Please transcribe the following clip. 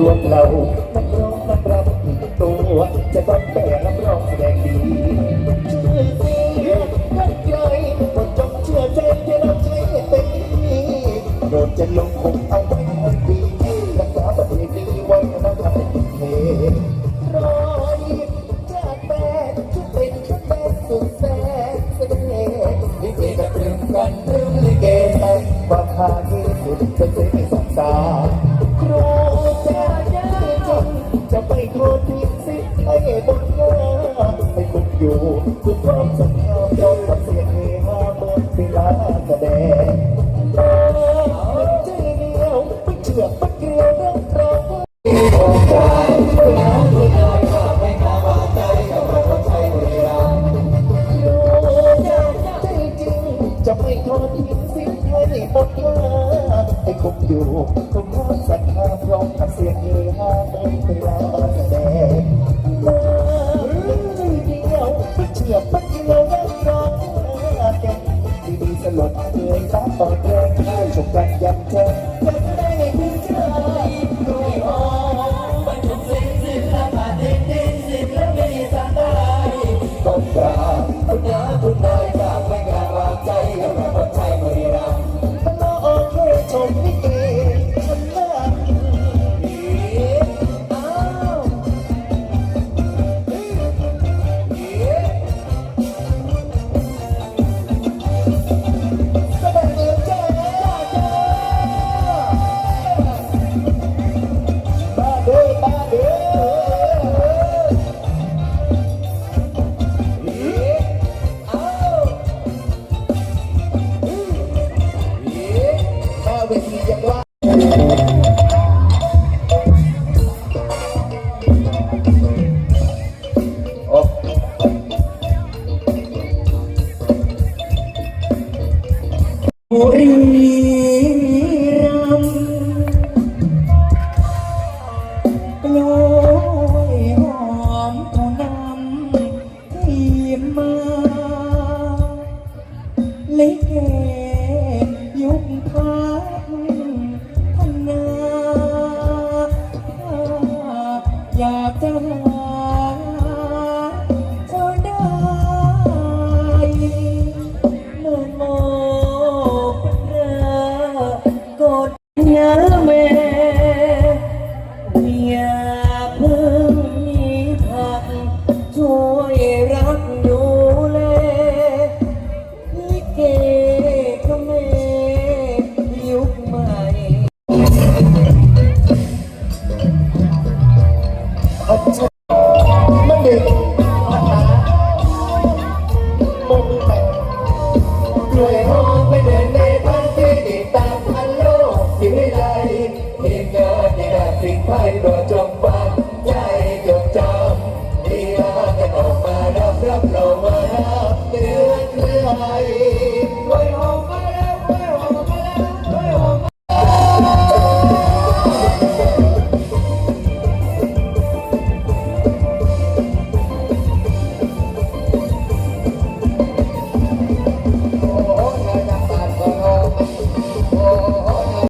รวมเรานักร้องนักรับตัวจะต้องแต่รับรองแสดงดีช่วยสิให้ใคคนจงเชื่อใจจะรัใช้ต็มที่โดนลงคงเอาไว้ให้ดีรักษาประเพณีไว้นะครัเฮ้รอยจากแปดจะเป็นชุดแปดสุดแสนเสน่ห์ลิเกกับรื่งกันเรื่องลิเกไปควาคาที่สุดจะเสียไม่สงสาร จะไปโทษทีสิให้บนเงาให้คุณอยู่คุณพร้อมสัญญาพร้อมกับเสียงเฮฮาบนเวลาแสดงใจเดียวไม่เชื่อไม่เกลียวเรื่องเราจะไม่ทอดทิ้งสิ้นให้หมดว่าให้คงอยู่คงพร้อมศรั พร้อมกับเสียงเฮฮาบนเวลาแสดงใจเดียวไม่เชื่อไม่เกลียวเรื่องเราแก่ดีๆสลดเคยตาต่อแรงให้ชมกันยันเธอ บุรีรัมย์กล้วยหอมเขานำที่มาเล็กเก ด้านสิ่งภายโปรดจมฟังใจจดจำดีลากันออกมารับรับเรามารับเตือนเพื่อย